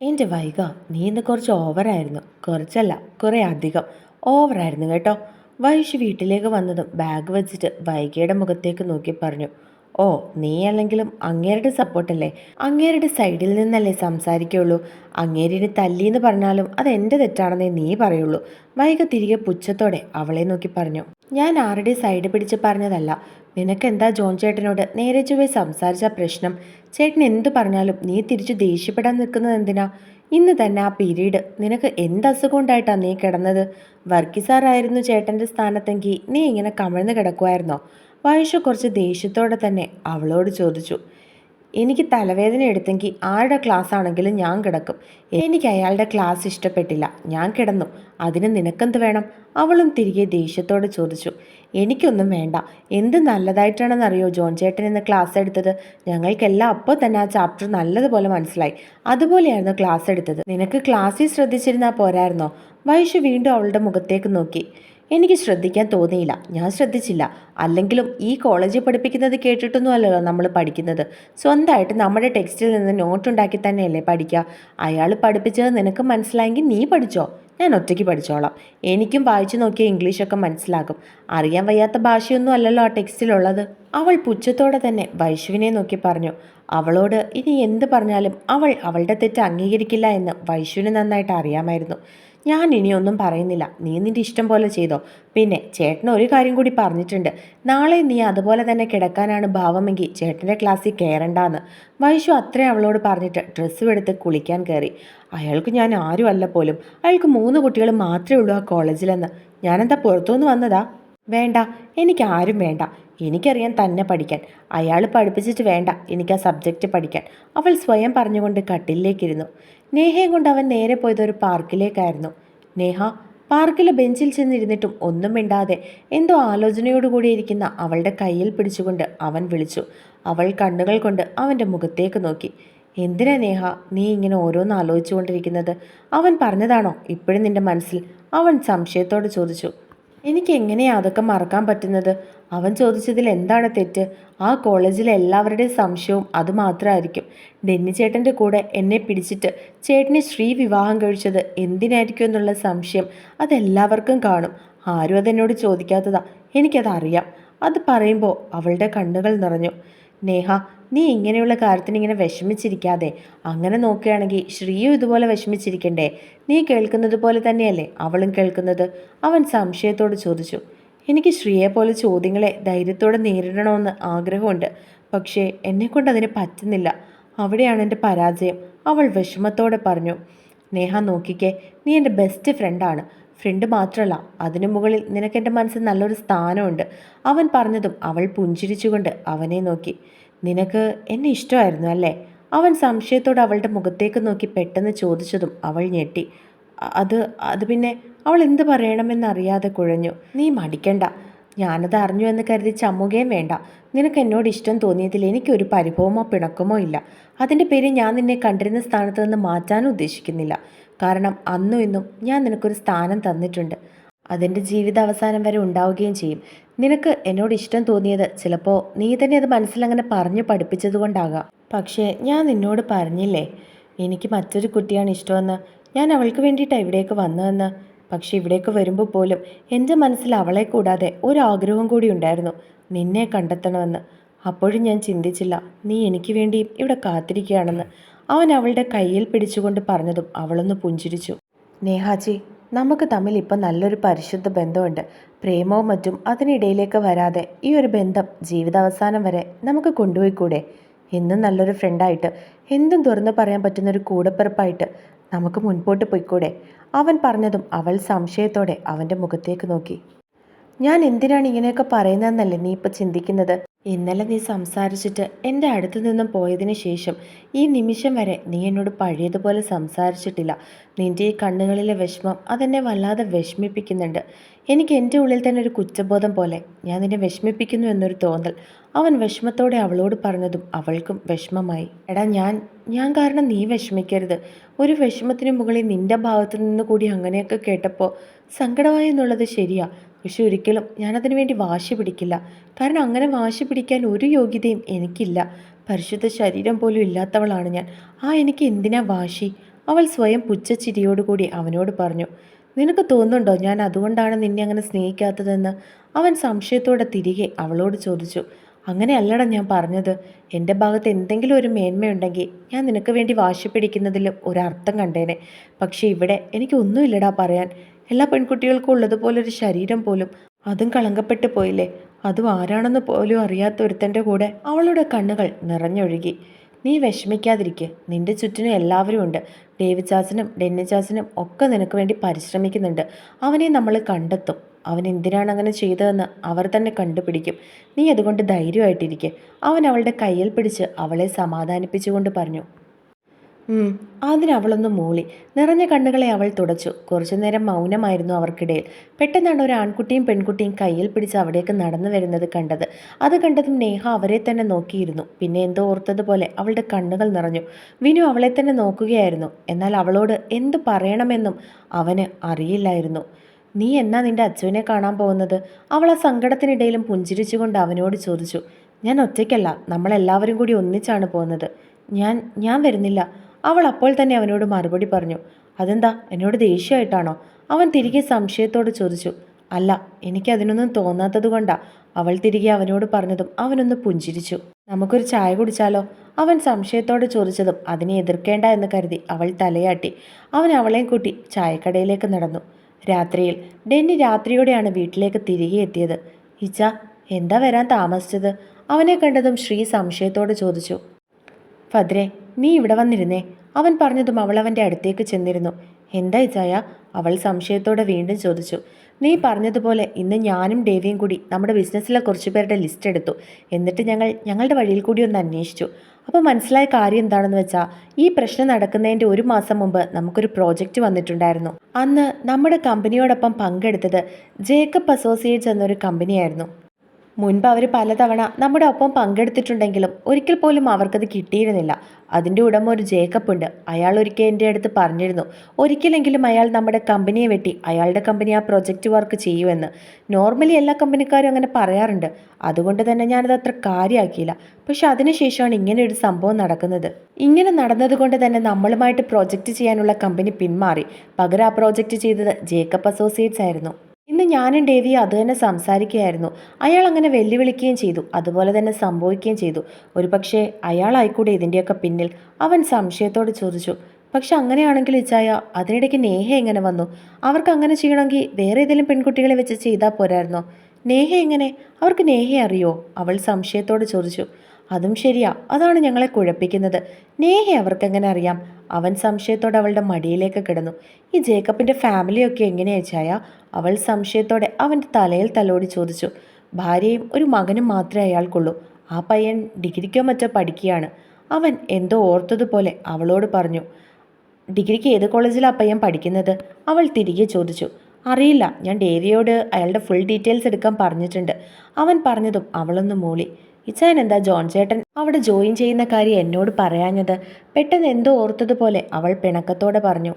എന്റെ വൈക നീ ഇന്ന് കുറച്ച് ഓവറായിരുന്നു കുറച്ചല്ല കുറേ അധികം. ഓവറായിരുന്നു കേട്ടോ. വൈഷ് വീട്ടിലേക്ക് വന്നതും ബാഗ് വെച്ചിട്ട് വൈകയുടെ മുഖത്തേക്ക് നോക്കി പറഞ്ഞു ഓ നീ അല്ലെങ്കിലും അങ്ങേരുടെ സപ്പോർട്ടല്ലേ അങ്ങേരുടെ സൈഡിൽ നിന്നല്ലേ സംസാരിക്കുള്ളൂ. അങ്ങേരിന് തല്ലിയെന്ന് പറഞ്ഞാലും അത് എന്റെ തെറ്റാണെന്നേ നീ പറയുള്ളൂ. വൈക തിരികെ പുച്ഛത്തോടെ അവളെ നോക്കി പറഞ്ഞു ഞാൻ ആരുടെ സൈഡ് പിടിച്ച് പറഞ്ഞതല്ല. നിനക്കെന്താ ജോൺ ചേട്ടനോട് നേരെ ചൊവ്വേ സംസാരിച്ച പ്രശ്നം? ചേട്ടൻ എന്തു പറഞ്ഞാലും നീ തിരിച്ചു ദേഷ്യപ്പെടാൻ നിൽക്കുന്നത് എന്തിനാ? ഇന്ന് തന്നെ ആ പീരീഡ്. നിനക്ക് എന്ത് അസുഖം ഉണ്ടായിട്ടാണ് നീ കിടന്നത്? വർക്കിസാറായിരുന്നു ചേട്ടന്റെ സ്ഥാനത്തെങ്കിൽ നീ ഇങ്ങനെ കമിഴ്ന്ന് കിടക്കുമായിരുന്നോ? വൈഷു കുറച്ച് ദേഷ്യത്തോടെ തന്നെ അവളോട് ചോദിച്ചു. എനിക്ക് തലവേദന എടുത്തെങ്കിൽ ആരുടെ ക്ലാസ് ആണെങ്കിലും ഞാൻ കിടക്കും. എനിക്ക് അയാളുടെ ക്ലാസ് ഇഷ്ടപ്പെട്ടില്ല. ഞാൻ കിടന്നു. അതിന് നിനക്കെന്ത് വേണം? അവളും തിരികെ ദേഷ്യത്തോട് ചോദിച്ചു. എനിക്കൊന്നും വേണ്ട. എന്ത് നല്ലതായിട്ടാണെന്നറിയോ ജോൺ ചേട്ടൻ ഇന്ന് ക്ലാസ് എടുത്തത്? ഞങ്ങൾക്കെല്ലാം അപ്പോൾ തന്നെ ആ ചാപ്റ്റർ നല്ലതുപോലെ മനസ്സിലായി. അതുപോലെയായിരുന്നു ക്ലാസ് എടുത്തത്. നിനക്ക് ക്ലാസ്സിൽ ശ്രദ്ധിച്ചിരുന്നാൽ പോരായിരുന്നോ? വൈഷു വീണ്ടും അവളുടെ മുഖത്തേക്ക് നോക്കി. എനിക്ക് ശ്രദ്ധിക്കാൻ തോന്നിയില്ല. ഞാൻ ശ്രദ്ധിച്ചില്ല. അല്ലെങ്കിലും ഈ കോളേജിൽ പഠിപ്പിക്കുന്നത് കേട്ടിട്ടൊന്നും അല്ലല്ലോ നമ്മൾ പഠിക്കുന്നത്. സ്വന്തമായിട്ട് നമ്മുടെ ടെക്സ്റ്റിൽ നിന്ന് നോട്ട് ഉണ്ടാക്കി തന്നെയല്ലേ പഠിക്കുക. അയാൾ പഠിപ്പിച്ചത് നിനക്ക് മനസ്സിലായെങ്കിൽ നീ പഠിച്ചോ? ഞാൻ ഒറ്റയ്ക്ക് പഠിച്ചോളാം. എനിക്കും വായിച്ചു നോക്കിയ ഇംഗ്ലീഷൊക്കെ മനസ്സിലാകും. അറിയാൻ വയ്യാത്ത ഭാഷയൊന്നും അല്ലല്ലോ ആ ടെക്സ്റ്റിലുള്ളത്. അവൾ പുച്ഛത്തോടെ തന്നെ വൈഷുവിനെ നോക്കി പറഞ്ഞു. അവളോട് ഇനി എന്ത് പറഞ്ഞാലും അവൾ അവളുടെ തെറ്റ് അംഗീകരിക്കില്ല എന്ന് വൈഷുവിന് നന്നായിട്ട് അറിയാമായിരുന്നു. ഞാൻ ഇനിയൊന്നും പറയുന്നില്ല. നീ നിന്റെ ഇഷ്ടം പോലെ ചെയ്തോ. പിന്നെ ചേട്ടൻ ഒരു കാര്യം കൂടി പറഞ്ഞിട്ടുണ്ട്. നാളെ നീ അതുപോലെ തന്നെ കിടക്കാനാണ് ഭാവമെങ്കിൽ ചേട്ടന്റെ ക്ലാസ്സിൽ കയറണ്ടാന്ന്. വൈഷു അത്രയും അവളോട് പറഞ്ഞിട്ട് ഡ്രസ്സും എടുത്ത് കുളിക്കാൻ കയറി. അയാൾക്ക് ഞാൻ ആരുമല്ല പോലും. അയാൾക്ക് മൂന്ന് കുട്ടികൾ മാത്രമേ ഉള്ളൂ ആ കോളേജിലെന്ന്. ഞാനെന്താ പുറത്തുനിന്ന് വന്നതാ? വേണ്ട. എനിക്ക് ആരും വേണ്ട. എനിക്കറിയാൻ തന്നെ പഠിക്കാൻ. അയാൾ പഠിപ്പിച്ചിട്ട് വേണ്ട. എനിക്ക് ആ സബ്ജക്റ്റ് പഠിക്കാൻ. അവൾ സ്വയം പറഞ്ഞുകൊണ്ട് കട്ടിലേക്കിരുന്നു നേഹയും കൊണ്ട് അവൻ നേരെ പോയത് ഒരു പാർക്കിലേക്കായിരുന്നു. നേഹ പാർക്കിലെ ബെഞ്ചിൽ ചെന്നിരുന്നിട്ടും ഒന്നും മിണ്ടാതെ എന്തോ ആലോചനയോടുകൂടി ഇരിക്കുന്ന അവളുടെ കയ്യിൽ പിടിച്ചുകൊണ്ട് അവൻ വിളിച്ചു. അവൾ കണ്ണുകൾ കൊണ്ട് അവന്റെ മുഖത്തേക്ക് നോക്കി. എന്തിനാ നേഹ നീ ഇങ്ങനെ ഓരോന്ന് ആലോചിച്ചുകൊണ്ടിരിക്കുന്നത്? അവൻ പറഞ്ഞതാണോ? ഇപ്പോഴും നിന്റെ മനസ്സിൽ? അവൻ സംശയത്തോട് ചോദിച്ചു. എനിക്ക് എങ്ങനെയാ അതൊക്കെ മറക്കാൻ പറ്റുന്നത്? അവൻ ചോദിച്ചതിൽ എന്താണ് തെറ്റ്? ആ കോളേജിലെ എല്ലാവരുടെയും സംശയവും അത് മാത്രമായിരിക്കും. ഡെന്നി ചേട്ടന്റെ കൂടെ എന്നെ പിടിച്ചിട്ട് ചേട്ടനെ ശ്രീ വിവാഹം കഴിച്ചത് എന്തിനായിരിക്കും എന്നുള്ള സംശയം അതെല്ലാവർക്കും കാണും. ആരും അതെന്നോട് ചോദിക്കാത്തതാ. എനിക്കതറിയാം. അത് പറയുമ്പോൾ അവളുടെ കണ്ണുകൾ നിറഞ്ഞു. നേഹ നീ ഇങ്ങനെയുള്ള കാര്യത്തിന് ഇങ്ങനെ വിഷമിച്ചിരിക്കാതെ അങ്ങനെ നോക്കുകയാണെങ്കിൽ ശ്രീയും ഇതുപോലെ വിഷമിച്ചിരിക്കണ്ടേ? നീ കേൾക്കുന്നത് പോലെ തന്നെയല്ലേ അവളും കേൾക്കുന്നത്? അവൻ സംശയത്തോട് ചോദിച്ചു. എനിക്ക് ശ്രീയെ പോലെ ചോദ്യങ്ങളെ ധൈര്യത്തോടെ നേരിടണമെന്ന് ആഗ്രഹമുണ്ട്. പക്ഷേ എന്നെക്കൊണ്ട് അതിന് പറ്റുന്നില്ല. അവിടെയാണ് എന്റെ പരാജയം. അവൾ വിഷമത്തോടെ പറഞ്ഞു നേഹ നോക്കിക്കേ നീ എന്റെ ബെസ്റ്റ് ഫ്രണ്ടാണ് ഫ്രണ്ട് മാത്രമല്ല അതിനു മുകളിൽ നിനക്ക് എന്റെ മനസ്സിൽ നല്ലൊരു സ്ഥാനമുണ്ട് അവൻ പറഞ്ഞതും അവൾ പുഞ്ചിരിച്ചുകൊണ്ട് അവനെ നോക്കി. നിനക്ക് എന്നെ ഇഷ്ടമായിരുന്നു അല്ലേ അവൻ സംശയത്തോടെ അവളുടെ മുഖത്തേക്ക് നോക്കി പെട്ടെന്ന് ചോദിച്ചതും അവൾ ഞെട്ടി. "അ- അത് അത് പിന്നെ അവൾ എന്ത് പറയണമെന്നറിയാതെ കുഴഞ്ഞു. നീ മടിക്കണ്ട. ഞാനത് അറിഞ്ഞു എന്ന് കരുതി ചമ്മുകയും വേണ്ട. നിനക്ക് എന്നോട് ഇഷ്ടം തോന്നിയതിൽ എനിക്കൊരു പരിഭവമോ പിണക്കമോ ഇല്ല. അതിന്റെ പേര് ഞാൻ നിന്നെ കണ്ടിരുന്ന സ്ഥാനത്ത് നിന്ന് മാറ്റാനും ഉദ്ദേശിക്കുന്നില്ല. കാരണം അന്നും ഇന്നും ഞാൻ നിനക്കൊരു സ്ഥാനം തന്നിട്ടുണ്ട്. അതിന്റെ ജീവിത അവസാനം വരെ ഉണ്ടാവുകയും ചെയ്യും. നിനക്ക് എന്നോട് ഇഷ്ടം തോന്നിയത് ചിലപ്പോൾ നീ തന്നെ അത് മനസ്സിലങ്ങനെ പറഞ്ഞു പഠിപ്പിച്ചതുകൊണ്ടാകാം. പക്ഷേ ഞാൻ നിന്നോട് പറഞ്ഞില്ലേ എനിക്ക് മറ്റൊരു കുട്ടിയാണ് ഇഷ്ടമെന്ന് ഞാൻ അവൾക്ക് വേണ്ടിയിട്ടാണ് ഇവിടേക്ക് വന്നതെന്ന്. പക്ഷെ ഇവിടേക്ക് വരുമ്പോൾ പോലും എന്റെ മനസ്സിൽ അവളെ കൂടാതെ ഒരാഗ്രഹം കൂടി ഉണ്ടായിരുന്നു നിന്നെ കണ്ടെത്തണമെന്ന്. അപ്പോഴും ഞാൻ ചിന്തിച്ചില്ല നീ എനിക്ക് വേണ്ടി ഇവിടെ കാത്തിരിക്കുകയാണെന്ന്. അവൻ അവളുടെ കയ്യിൽ പിടിച്ചുകൊണ്ട് പറഞ്ഞതും അവളൊന്ന് പുഞ്ചിരിച്ചു. നേഹാജി നമുക്ക് തമ്മിൽ ഇപ്പം നല്ലൊരു പരിശുദ്ധ ബന്ധമുണ്ട്. പ്രേമവും മറ്റും അതിനിടയിലേക്ക് വരാതെ ഈ ഒരു ബന്ധം ജീവിതാവസാനം വരെ നമുക്ക് കൊണ്ടുപോയിക്കൂടെ? എന്നും നല്ലൊരു ഫ്രണ്ടായിട്ട് എന്തും തുറന്നു പറയാൻ പറ്റുന്നൊരു കൂടപ്പിറപ്പായിട്ട് നമുക്ക് മുൻപോട്ട് പോയിക്കൂടെ? അവൻ പറഞ്ഞതും അവൾ സംശയത്തോടെ അവന്റെ മുഖത്തേക്ക് നോക്കി. ഞാൻ എന്തിനാണ് ഇങ്ങനെയൊക്കെ പറയുന്നതെന്നല്ലേ നീ ഇപ്പം ചിന്തിക്കുന്നത്? ഇന്നലെ നീ സംസാരിച്ചിട്ട് എന്റെ അടുത്ത് നിന്നും പോയതിന് ശേഷം ഈ നിമിഷം വരെ നീ എന്നോട് പഴയതുപോലെ സംസാരിച്ചിട്ടില്ല. നിന്റെ ഈ കണ്ണുകളിലെ വിഷമം അതെന്നെ വല്ലാതെ വിഷമിപ്പിക്കുന്നുണ്ട്. എനിക്ക് എന്റെ ഉള്ളിൽ തന്നെ ഒരു കുറ്റബോധം പോലെ ഞാൻ നിന്നെ വിഷമിപ്പിക്കുന്നു എന്നൊരു തോന്നൽ. അവൻ വിഷമത്തോടെ അവളോട് പറഞ്ഞതും അവൾക്കും വിഷമമായി. എടാ ഞാൻ ഞാൻ കാരണം നീ വിഷമിക്കരുത്. ഒരു വിഷമത്തിന് മുകളിൽ നിന്റെ ഭാഗത്തു നിന്ന് കൂടി അങ്ങനെയൊക്കെ കേട്ടപ്പോൾ സങ്കടമായി എന്നുള്ളത് ശരിയാ. പക്ഷെ ഒരിക്കലും ഞാനതിനു വേണ്ടി വാശി പിടിക്കില്ല. കാരണം അങ്ങനെ വാശി പിടിക്കാൻ ഒരു യോഗ്യതയും എനിക്കില്ല. പരിശുദ്ധ ശരീരം പോലും ഇല്ലാത്തവളാണ് ഞാൻ. ആ എനിക്ക് എന്തിനാ വാശി? അവൾ സ്വയം പുച്ഛച്ചിരിയോടുകൂടി അവനോട് പറഞ്ഞു നിനക്ക് തോന്നുന്നുണ്ടോ ഞാൻ അതുകൊണ്ടാണ് നിന്നെ അങ്ങനെ സ്നേഹിക്കാത്തതെന്ന്? അവൻ സംശയത്തോടെ തിരികെ അവളോട് ചോദിച്ചു അങ്ങനെയല്ലടാ ഞാൻ പറഞ്ഞത്. എന്റെ ഭാഗത്ത് എന്തെങ്കിലും ഒരു മേന്മയുണ്ടെങ്കിൽ ഞാൻ നിനക്ക് വേണ്ടി വാശി പിടിക്കുന്നതിൽ ഒരർത്ഥം കണ്ടേനെ. പക്ഷേ ഇവിടെ എനിക്കൊന്നുമില്ലടാ പറയാൻ. എല്ലാ പെൺകുട്ടികൾക്കും ഉള്ളതുപോലൊരു ശരീരം പോലും അതും കളങ്കപ്പെട്ടു പോയില്ലേ? അതും ആരാണെന്ന് പോലും അറിയാത്ത ഒരുത്തന്റെ കൂടെ അവളുടെ കണ്ണുകൾ നിറഞ്ഞൊഴുകി. നീ വിഷമിക്കാതിരിക്കുക നിന്റെ ചുറ്റിനും എല്ലാവരും ഉണ്ട്. ഡെന്നി ചാച്ചനും ഒക്കെ നിനക്ക് വേണ്ടി പരിശ്രമിക്കുന്നുണ്ട്. അവനെ നമ്മൾ കണ്ടെത്തും. അവൻ എന്തിനാണ് അങ്ങനെ ചെയ്തതെന്ന് അവർ തന്നെ കണ്ടുപിടിക്കും. നീ അതുകൊണ്ട് ധൈര്യമായിട്ടിരിക്കെ. അവൻ അവളുടെ കയ്യിൽ പിടിച്ച് അവളെ സമാധാനിപ്പിച്ചുകൊണ്ട് പറഞ്ഞു. അതിനവളൊന്ന് മൂളി. നിറഞ്ഞ കണ്ണുകളെ അവൾ തുടച്ചു. കുറച്ചു നേരം മൗനമായിരുന്നു അവർക്കിടയിൽ. പെട്ടെന്നാണ് ഒരു ആൺകുട്ടിയും പെൺകുട്ടിയും കയ്യിൽ പിടിച്ച് അവിടേക്ക് നടന്നു വരുന്നത് കണ്ടത്. അത് കണ്ടതും നേഹ അവരെ തന്നെ നോക്കിയിരുന്നു. പിന്നെ എന്തോ ഓർത്തതുപോലെ അവളുടെ കണ്ണുകൾ നിറഞ്ഞു. വിനു അവളെ തന്നെ നോക്കുകയായിരുന്നു. എന്നാൽ അവളോട് എന്തു പറയണമെന്നും അവന് അറിയില്ലായിരുന്നു. നീ എന്നാ നിന്റെ അച്ഛനെ കാണാൻ പോകുന്നത്? അവൾ ആ സങ്കടത്തിനിടയിലും പുഞ്ചിരിച്ചുകൊണ്ട് അവനോട് ചോദിച്ചു. ഞാൻ ഒറ്റയ്ക്കല്ല നമ്മളെല്ലാവരും കൂടി ഒന്നിച്ചാണ് പോകുന്നത്. ഞാൻ ഞാൻ വരുന്നില്ല. അവൾ അപ്പോൾ തന്നെ അവനോട് മറുപടി പറഞ്ഞു. അതെന്താ എന്നോട് ദേഷ്യമായിട്ടാണോ? അവൻ തിരികെ സംശയത്തോട് ചോദിച്ചു. അല്ല എനിക്കതിനൊന്നും തോന്നാത്തത് കൊണ്ടാ അവൾ തിരികെ അവനോട് പറഞ്ഞതും അവനൊന്ന് പുഞ്ചിരിച്ചു. നമുക്കൊരു ചായ കുടിച്ചാലോ? അവൻ സംശയത്തോട് ചോദിച്ചതും അതിനെ എതിർക്കേണ്ട എന്ന് കരുതി അവൾ തലയാട്ടി. അവൻ അവളെയും കൂട്ടി ചായക്കടയിലേക്ക് നടന്നു. രാത്രിയിൽ ഡെന്നി രാത്രിയോടെയാണ് വീട്ടിലേക്ക് തിരികെ എത്തിയത്. ഇച്ച എന്താ വരാൻ താമസിച്ചത്? അവനെ കണ്ടതും ശ്രീ സംശയത്തോടെ ചോദിച്ചു. ഭദ്രെ നീ ഇവിടെ വന്നിരുന്നേ. അവൻ പറഞ്ഞതും അവൾ അവന്റെ അടുത്തേക്ക് ചെന്നിരുന്നു. എന്താ ഇച്ചായ? അവൾ സംശയത്തോടെ വീണ്ടും ചോദിച്ചു. നീ പറഞ്ഞതുപോലെ ഇന്ന് ഞാനും ഡേവിയും കൂടി നമ്മുടെ ബിസിനസ്സിലെ കുറച്ച് പേരുടെ ലിസ്റ്റ് എടുത്തു. എന്നിട്ട് ഞങ്ങൾ ഞങ്ങളുടെ വഴിയിൽ കൂടി ഒന്ന് അന്വേഷിച്ചു. അപ്പോൾ മനസ്സിലായ കാര്യം എന്താണെന്ന് വെച്ചാൽ ഈ പ്രശ്നം നടക്കുന്നതിന്റെ ഒരു മാസം മുമ്പ് നമുക്കൊരു പ്രോജക്റ്റ് വന്നിട്ടുണ്ടായിരുന്നു. അന്ന് നമ്മുടെ കമ്പനിയോടൊപ്പം പങ്കെടുത്തത് ജേക്കബ് അസോസിയേറ്റ്സ് എന്നൊരു കമ്പനിയായിരുന്നു. മുൻപ് അവർ പലതവണ നമ്മുടെ ഒപ്പം പങ്കെടുത്തിട്ടുണ്ടെങ്കിലും ഒരിക്കൽ പോലും അവർക്കത് കിട്ടിയിരുന്നില്ല. അതിന്റെ ഉടമ ഒരു ജേക്കബ് ഉണ്ട്. അയാൾ ഒരിക്കൽ എന്റെ അടുത്ത് പറഞ്ഞിരുന്നു ഒരിക്കലെങ്കിലും അയാൾ നമ്മുടെ കമ്പനിയെ വെട്ടി അയാളുടെ കമ്പനി ആ പ്രൊജക്റ്റ് വർക്ക് ചെയ്യുമെന്ന്. നോർമലി എല്ലാ കമ്പനിക്കാരും അങ്ങനെ പറയാറുണ്ട്. അതുകൊണ്ട് തന്നെ ഞാനത് അത്ര കാര്യമാക്കിയില്ല പക്ഷെ അതിനുശേഷമാണ് ഇങ്ങനെ ഒരു സംഭവം നടക്കുന്നത്. ഇങ്ങനെ നടന്നതുകൊണ്ട് തന്നെ നമ്മളുമായിട്ട് പ്രോജക്റ്റ് ചെയ്യാനുള്ള കമ്പനി പിന്മാറി. പകരം ആ പ്രോജക്റ്റ് ചെയ്തത് ജേക്കബ് അസോസിയേറ്റ്സ് ആയിരുന്നു. ഇന്ന് ഞാനും ഡേവി അത് തന്നെ സംസാരിക്കുകയായിരുന്നു. അയാൾ അങ്ങനെ വെല്ലുവിളിക്കുകയും ചെയ്തു. അതുപോലെ തന്നെ സംഭവിക്കുകയും ചെയ്തു. ഒരുപക്ഷെ അയാളായിക്കൂടെ ഇതിന്റെയൊക്കെ പിന്നിൽ. അവൻ സംശയത്തോട് ചോദിച്ചു. പക്ഷെ അങ്ങനെയാണെങ്കിൽ ഇച്ചായ അതിനിടയ്ക്ക് നേഹ എങ്ങനെ വന്നു? അവർക്ക് അങ്ങനെ ചെയ്യണമെങ്കിൽ വേറെ ഏതെങ്കിലും പെൺകുട്ടികളെ വെച്ച് ചെയ്താൽ പോരായിരുന്നോ? നേഹ എങ്ങനെ? അവർക്ക് നേഹ അറിയോ? അവൾ സംശയത്തോട് ചോദിച്ചു. അതും ശരിയാ. അതാണ് ഞങ്ങളെ കുഴപ്പിക്കുന്നത്. നേഹെ അവർക്ക് എങ്ങനെ അറിയാം? അവൻ സംശയത്തോടെ അവളുടെ മടിയിലേക്ക് കിടന്നു. ഈ ജേക്കബിന്റെ ഫാമിലിയൊക്കെ എങ്ങനെയാ ചായ? അവൾ സംശയത്തോടെ അവന്റെ തലയിൽ തലോടി ചോദിച്ചു. ഭാര്യയും ഒരു മകനും മാത്രമേ അയാൾക്കുള്ളൂ. ആ പയ്യൻ ഡിഗ്രിക്കോ മറ്റോ പഠിക്കുകയാണ്. അവൻ എന്തോ ഓർത്തതുപോലെ അവളോട് പറഞ്ഞു. ഡിഗ്രിക്ക് ഏത് കോളേജിലാണ് പയ്യൻ പഠിക്കുന്നത്? അവൾ തിരികെ ചോദിച്ചു. അറിയില്ല. ഞാൻ ഡേവിയോട് അയാളുടെ ഫുൾ ഡീറ്റെയിൽസ് എടുക്കാൻ പറഞ്ഞിട്ടുണ്ട്. അവൻ പറഞ്ഞതും അവളൊന്ന് മൂളി. ഇച്ചായൻ എന്താ ജോൺ ചേട്ടൻ അവിടെ ജോയിൻ ചെയ്യുന്ന കാര്യം എന്നോട് പറയാഞ്ഞത്? പെട്ടെന്ന് എന്തോ ഓർത്തതുപോലെ അവൾ പിണക്കത്തോടെ പറഞ്ഞു.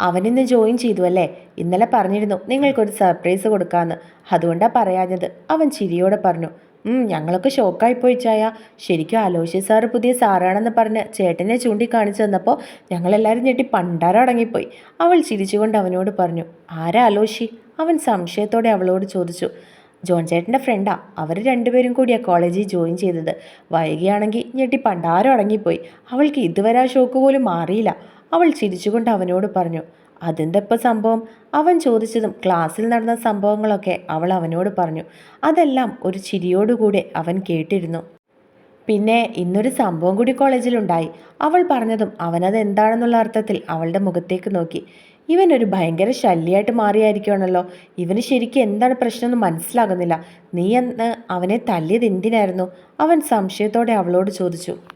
അവനിന്ന് ജോയിൻ ചെയ്തു അല്ലേ? ഇന്നലെ പറഞ്ഞിരുന്നു നിങ്ങൾക്കൊരു സർപ്രൈസ് കൊടുക്കാമെന്ന് അതുകൊണ്ടാ പറയാഞ്ഞത്. അവൻ ചിരിയോടെ പറഞ്ഞു. ഞങ്ങളൊക്കെ ഷോക്കായിപ്പോയി ചായ ശരിക്കും ആലോചിച്ച സാറ് പുതിയ സാറാണെന്ന് പറഞ്ഞ് ചേട്ടനെ ചൂണ്ടിക്കാണിച്ചു തന്നപ്പോൾ ഞങ്ങളെല്ലാവരും ഞെട്ടി പണ്ടാരം അടങ്ങിപ്പോയി. അവൾ ചിരിച്ചുകൊണ്ട് അവനോട് പറഞ്ഞു ആരാ ആലോചി അവൻ സംശയത്തോടെ അവളോട് ചോദിച്ചു ജോൺ ചേട്ടന്റെ ഫ്രണ്ടാ അവർ രണ്ടുപേരും കൂടിയാ കോളേജിൽ ജോയിൻ ചെയ്തത്. വൈകിയാണെങ്കിൽ ഞെട്ടി പണ്ടാരം അടങ്ങിപ്പോയി. അവൾക്ക് ഇതുവരെ ആ ഷോക്ക് പോലും മാറിയില്ല. അവൾ ചിരിച്ചുകൊണ്ട് അവനോട് പറഞ്ഞു അതെന്തപ്പോൾ സംഭവം? അവൻ ചോദിച്ചതും ക്ലാസ്സിൽ നടന്ന സംഭവങ്ങളൊക്കെ അവൾ അവനോട് പറഞ്ഞു. അതെല്ലാം ഒരു ചിരിയോടുകൂടെ അവൻ കേട്ടിരുന്നു. പിന്നെ ഇന്നൊരു സംഭവം കൂടി കോളേജിലുണ്ടായി അവൾ പറഞ്ഞതും അവനത് എന്താണെന്നുള്ള അർത്ഥത്തിൽ അവളുടെ മുഖത്തേക്ക് നോക്കി. ഇവൻ ഒരു ഭയങ്കര ശല്യമായിട്ട് മാറിയായിരിക്കുവാണല്ലോ. ഇവന് ശരിക്കും എന്താണ് പ്രശ്നമെന്ന് മനസ്സിലാകുന്നില്ല. നീ അന്ന് അവനെ തല്ലിയത് എന്തിനായിരുന്നു? അവൻ സംശയത്തോടെ അവളോട് ചോദിച്ചു.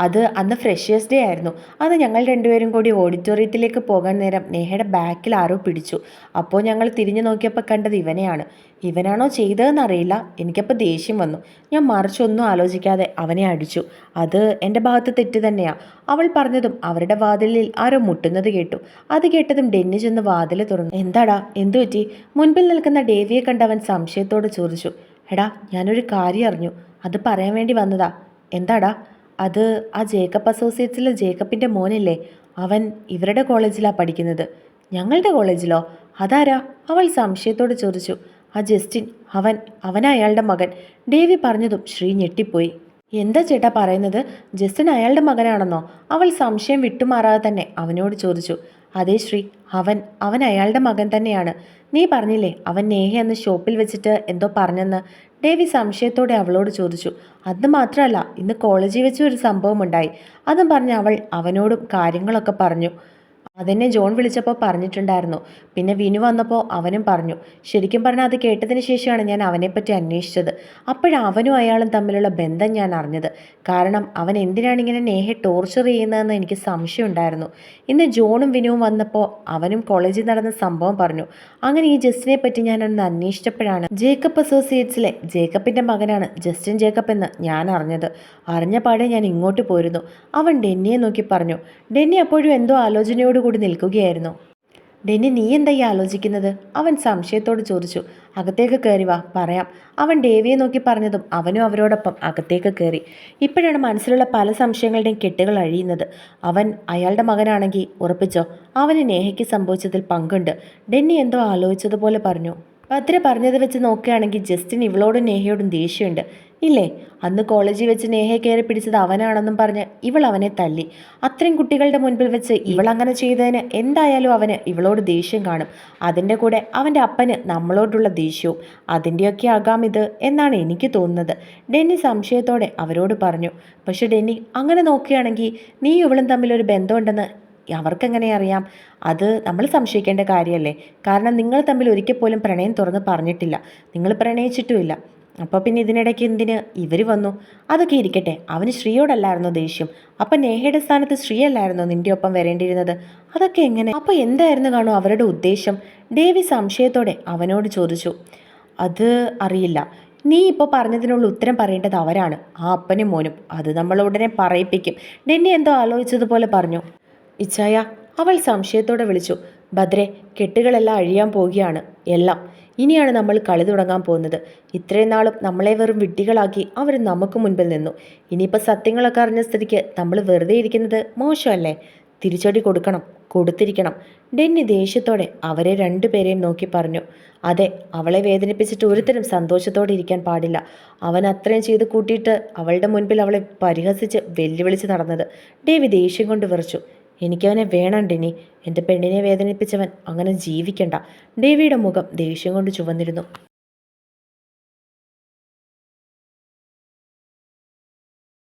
അത് അന്ന് ഫ്രഷേഴ്സ് ഡേ ആയിരുന്നു. അന്ന് ഞങ്ങൾ രണ്ടുപേരും കൂടി ഓഡിറ്റോറിയത്തിലേക്ക് പോകാൻ നേരം നേഹയുടെ ബാക്കിൽ ആരോ പിടിച്ചു. അപ്പോൾ ഞങ്ങൾ തിരിഞ്ഞു നോക്കിയപ്പോൾ കണ്ടത് ഇവനെയാണ്. ഇവനാണോ ചെയ്തതെന്നറിയില്ല എനിക്കപ്പോൾ ദേഷ്യം വന്നു. ഞാൻ മറിച്ചൊന്നും ആലോചിക്കാതെ അവനെ അടിച്ചു. അത് എന്റെ ഭാഗത്ത് തെറ്റ് തന്നെയാണ് അവൾ പറഞ്ഞതും അവരുടെ വാതിലിൽ ആരോ മുട്ടുന്നത് കേട്ടു. അത് കേട്ടതും ഡെന്നി ചെന്ന് വാതിൽ തുറന്നു. എന്താടാ? എന്തു പറ്റി? മുൻപിൽ നിൽക്കുന്ന ഡേവിയെ കണ്ട് അവൻ സംശയത്തോട് ചോദിച്ചു. എടാ ഞാനൊരു കാര്യം അറിഞ്ഞു. അത് പറയാൻ വേണ്ടി വന്നതാ. എന്താടാ? അത് ആ ജേക്കബ് അസോസിയേറ്റ്സിലെ ജേക്കബിന്റെ മോനില്ലേ? അവൻ ഇവരുടെ കോളേജിലാണ് പഠിക്കുന്നത്. ഞങ്ങളുടെ കോളേജിലോ? അതാരാ? അവൾ സംശയത്തോട് ചോദിച്ചു. ആ ജസ്റ്റിൻ അവൻ അവൻ അയാളുടെ മകൻ. ഡേവി പറഞ്ഞതും ശ്രീ ഞെട്ടിപ്പോയി. എന്താ ചേട്ടാ പറയുന്നത്? ജസ്റ്റിൻ അയാളുടെ മകനാണെന്നോ? അവൾ സംശയം വിട്ടുമാറാതെ തന്നെ അവനോട് ചോദിച്ചു. അതേ ശ്രീ അവൻ അവൻ അയാളുടെ മകൻ തന്നെയാണ്. നീ പറഞ്ഞില്ലേ അവൻ നേഹ എന്ന ഷോപ്പിൽ വെച്ചിട്ട് എന്തോ പറഞ്ഞെന്ന്? ഡേവി സംശയത്തോടെ അവളോട് ചോദിച്ചു അത് മാത്രമല്ല ഇന്ന് കോളേജിൽ വെച്ച് ഒരു സംഭവം ഉണ്ടായി അതും പറഞ്ഞ് അവൾ അവനോടും കാര്യങ്ങളൊക്കെ പറഞ്ഞു. അതെന്നെ ജോൺ വിളിച്ചപ്പോൾ പറഞ്ഞിട്ടുണ്ടായിരുന്നു. പിന്നെ വിനു വന്നപ്പോൾ അവനും പറഞ്ഞു ശരിക്കും പറഞ്ഞാൽ അത് കേട്ടതിന് ശേഷമാണ് ഞാൻ അവനെപ്പറ്റി അന്വേഷിച്ചത്. അപ്പോഴവനും അയാളും തമ്മിലുള്ള ബന്ധം ഞാൻ അറിഞ്ഞത്. കാരണം അവൻ എന്തിനാണ് ഇങ്ങനെ നേഹെ ടോർച്ചർ ചെയ്യുന്നതെന്ന് എനിക്ക് സംശയം ഉണ്ടായിരുന്നു ഇന്ന് ജോണും വിനുവും വന്നപ്പോൾ അവനും കോളേജിൽ നടന്ന സംഭവം പറഞ്ഞു. അങ്ങനെ ഈ ജസ്റ്റിനെ പറ്റി ഞാൻ ഒന്ന് അന്വേഷിച്ചപ്പോഴാണ് ജേക്കബ് അസോസിയേറ്റ്സിലെ ജേക്കബിന്റെ മകനാണ് ജസ്റ്റിൻ ജേക്കബ് എന്ന് ഞാൻ അറിഞ്ഞത്. അറിഞ്ഞ പാടെ ഞാൻ ഇങ്ങോട്ട് പോരുന്നു. അവൻ ഡെന്നിയെ നോക്കി പറഞ്ഞു ഡെന്നി അപ്പോഴും എന്തോ ആലോചനയോടുകൂടി നിൽക്കുകയായിരുന്നു. ഡെന്നി നീ എന്തായി ആലോചിക്കുന്നത്? അവൻ സംശയത്തോട് ചോദിച്ചു. അകത്തേക്ക് കയറി വാ പറയാം. അവൻ ഡേവിയെ നോക്കി പറഞ്ഞതും അവനും അവരോടൊപ്പം അകത്തേക്ക് കയറി ഇപ്പോഴാണ് മനസ്സിലുള്ള പല സംശയങ്ങളുടെയും കെട്ടുകൾ അഴിയുന്നത്. അവൻ അയാളുടെ മകനാണെങ്കിൽ ഉറപ്പിച്ചോ? അവന് നേഹയ്ക്ക് സംഭവിച്ചതിൽ പങ്കുണ്ട്. ഡെന്നി എന്തോ ആലോചിച്ചതുപോലെ പറഞ്ഞു. ഭദ്ര പറഞ്ഞത് വെച്ച് നോക്കുകയാണെങ്കിൽ ജസ്റ്റിൻ ഇവളോടും നേഹയോടും ദേഷ്യമുണ്ട്. ഇല്ലേ? അന്ന് കോളേജിൽ വെച്ച് നേഹയെ കയറി പിടിച്ചത് അവനാണെന്നും പറഞ്ഞ് ഇവൾ അവനെ തല്ലി അത്രയും കുട്ടികളുടെ മുൻപിൽ വെച്ച് ഇവൾ അങ്ങനെ ചെയ്തതിന് എന്തായാലും അവന് ഇവളോട് ദേഷ്യം കാണും. അതിന്റെ കൂടെ അവന്റെ അപ്പന് നമ്മളോടുള്ള ദേഷ്യവും. അതിന്റെയൊക്കെ ആകാം ഇത് എന്നാണ് എനിക്ക് തോന്നുന്നത്. ഡെന്നി സംശയത്തോടെ അവരോട് പറഞ്ഞു പക്ഷെ ഡെന്നി അങ്ങനെ നോക്കുകയാണെങ്കിൽ നീ ഇവളും തമ്മിലൊരു ബന്ധമുണ്ടെന്ന് അവർക്കെങ്ങനെ അറിയാം? അത് നമ്മൾ സംശയിക്കേണ്ട കാര്യമല്ലേ? കാരണം നിങ്ങൾ തമ്മിൽ ഒരിക്കൽ പോലും പ്രണയം തുറന്ന് പറഞ്ഞിട്ടില്ല. നിങ്ങൾ പ്രണയിച്ചിട്ടുമില്ല. അപ്പോൾ പിന്നെ ഇതിനിടയ്ക്ക് എന്തിന്? ഇവർ വന്നു. അതൊക്കെ ഇരിക്കട്ടെ. അവന് ശ്രീയോടല്ലായിരുന്നോ ദേഷ്യം? അപ്പം നേഹയുടെ സ്ഥാനത്ത് ശ്രീയല്ലായിരുന്നോ നിന്റെ ഒപ്പം വരേണ്ടിയിരുന്നത്? അതൊക്കെ എങ്ങനെ? അപ്പോൾ എന്തായിരുന്നു കാണോ അവരുടെ ഉദ്ദേശം? ദേവി സംശയത്തോടെ അവനോട് ചോദിച്ചു. അത് അറിയില്ല. നീ ഇപ്പോൾ പറഞ്ഞതിനുള്ള ഉത്തരം പറയേണ്ടത് അവരാണ്. ആ അപ്പനും മോനും. അത് നമ്മൾ ഉടനെ പറയിപ്പിക്കും. ഡെന്നി എന്തോ ആലോചിച്ചതുപോലെ പറഞ്ഞു. ഇച്ചായ അവൾ സംശയത്തോടെ വിളിച്ചു. ഭദ്രെ കെട്ടുകളെല്ലാം അഴിയാൻ പോവുകയാണ്. എല്ലാം. ഇനിയാണ് നമ്മൾ കളി തുടങ്ങാൻ പോകുന്നത്. ഇത്രയും നാളും നമ്മളെ വെറും വിഡ്ഢികളാക്കി അവർ നമുക്ക് മുൻപിൽ നിന്നു. ഇനിയിപ്പോൾ സത്യങ്ങളൊക്കെ അറിഞ്ഞ സ്ഥിതിക്ക് നമ്മൾ വെറുതെ ഇരിക്കുന്നത് മോശമല്ലേ? തിരിച്ചടി കൊടുക്കണം കൊടുത്തിരിക്കണം. ഡെന്നി ദേഷ്യത്തോടെ അവരെ രണ്ടുപേരെയും നോക്കി പറഞ്ഞു. അതെ അവളെ വേദനിപ്പിച്ചിട്ട് ഒരുത്തരും സന്തോഷത്തോടെ ഇരിക്കാൻ പാടില്ല. അവൻ അത്രയും ചെയ്ത് കൂട്ടിയിട്ട് അവളുടെ മുൻപിൽ അവളെ പരിഹസിച്ച് വെല്ലുവിളിച്ച് നടന്നത്. ഡേവി ദേഷ്യം കൊണ്ട് വിറച്ചു. എനിക്കവനെ വേണം ഡിനി. എന്റെ പെണ്ണിനെ വേദനിപ്പിച്ചവൻ അങ്ങനെ ജീവിക്കണ്ട. ഡേവിയുടെ മുഖം ദേഷ്യം കൊണ്ട് ചുവന്നിരുന്നു.